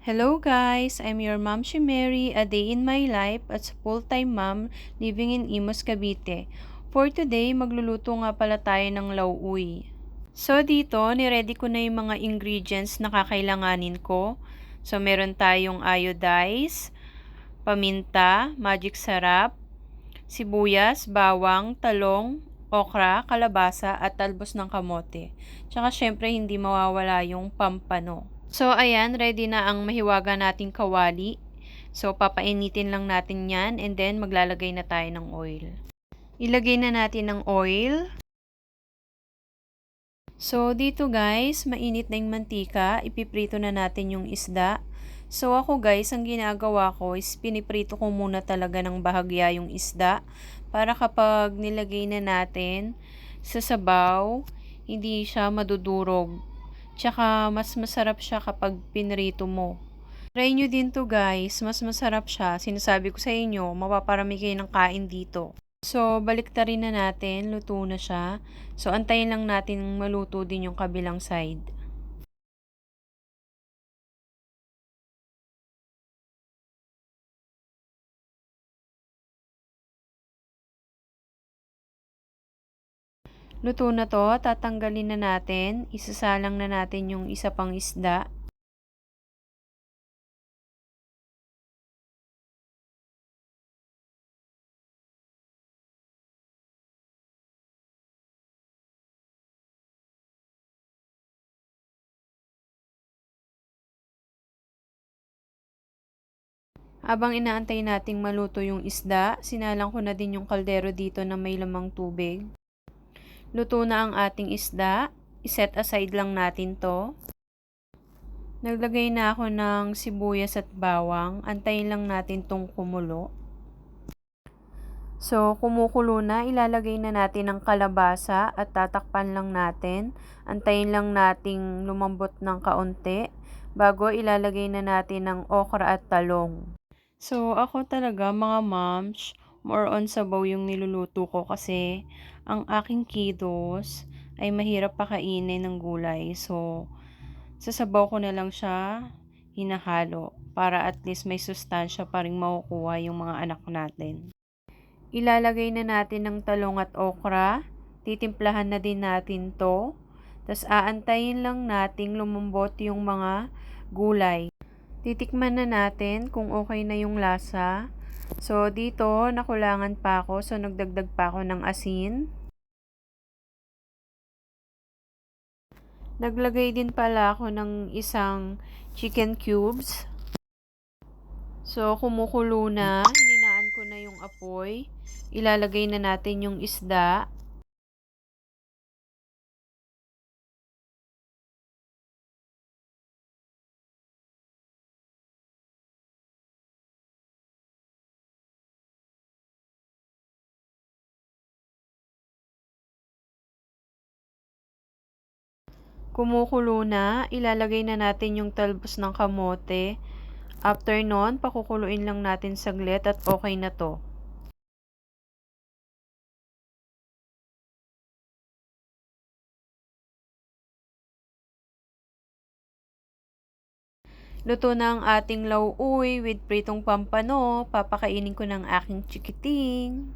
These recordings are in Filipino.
Hello guys, I'm your mom si Mary, a day in my life at full-time mom living in Imos, Cavite. For today, magluluto nga pala tayo ng lauuy. So dito, niready ko na yung mga ingredients na kakailanganin ko. So meron tayong iodize, paminta, magic sarap, sibuyas, bawang, talong, okra, kalabasa at talbos ng kamote. Tsaka syempre hindi mawawala yung pampano. So ayan, ready na ang mahiwaga nating kawali. So papainitin lang natin yan and then maglalagay na tayo ng oil. Ilagay na natin ng oil. So dito guys, mainit na yung mantika, ipiprito na natin yung isda. So ako guys, ang ginagawa ko is piniprito ko muna talaga ng bahagya yung isda para kapag nilagay na natin sa sabaw, hindi siya madudurog. Tsaka mas masarap siya kapag pinrito mo. Try nyo din to guys, mas masarap siya. Sinasabi ko sa inyo, mapaparami kayo ng kain dito. So, baliktarin na natin, luto na siya. So, antayin lang natin maluto din yung kabilang side. Luto na to, tatanggalin na natin, isasalang na natin yung isa pang isda. Habang inaantay nating maluto yung isda, sinalang ko na din yung kaldero dito na may lamang tubig. Luto na ang ating isda. Iset aside lang natin to. Naglagay na ako ng sibuyas at bawang. Antayin lang natin tong kumulo. So, kumukulo na, ilalagay na natin ang kalabasa at tatakpan lang natin. Antayin lang nating lumambot ng kaunti bago ilalagay na natin ang okra at talong. So, ako talaga mga moms, more on sabaw yung niluluto ko kasi ang aking kiddos ay mahirap pakainin ng gulay. So, sasabaw ko na lang siya hinahalo para at least may sustansya pa rin makukuha yung mga anak natin. Ilalagay na natin ng talong at okra. Titimplahan na din natin to. Tapos aantayin lang nating lumambot yung mga gulay. Titikman na natin kung okay na yung lasa. So, dito, nakulangan pa ako. So, nagdagdag pa ako ng asin. Naglagay din pala ako ng isang chicken cubes. So, kumukulo na. Hininaan ko na yung apoy. Ilalagay na natin yung isda. Kumukulo na, ilalagay na natin yung talbos ng kamote. After nun, pakukuluin lang natin saglit at okay na to. Luto na ang ating lauuy with pritong pampano. Papakainin ko ng aking chikiting.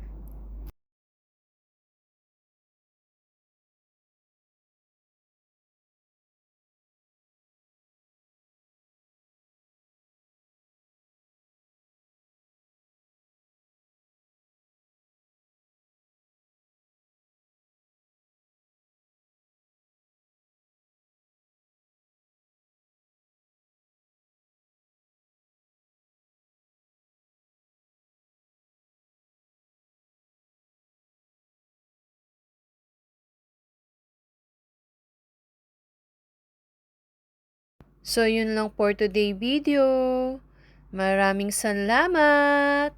So, yun lang for today video. Maraming salamat!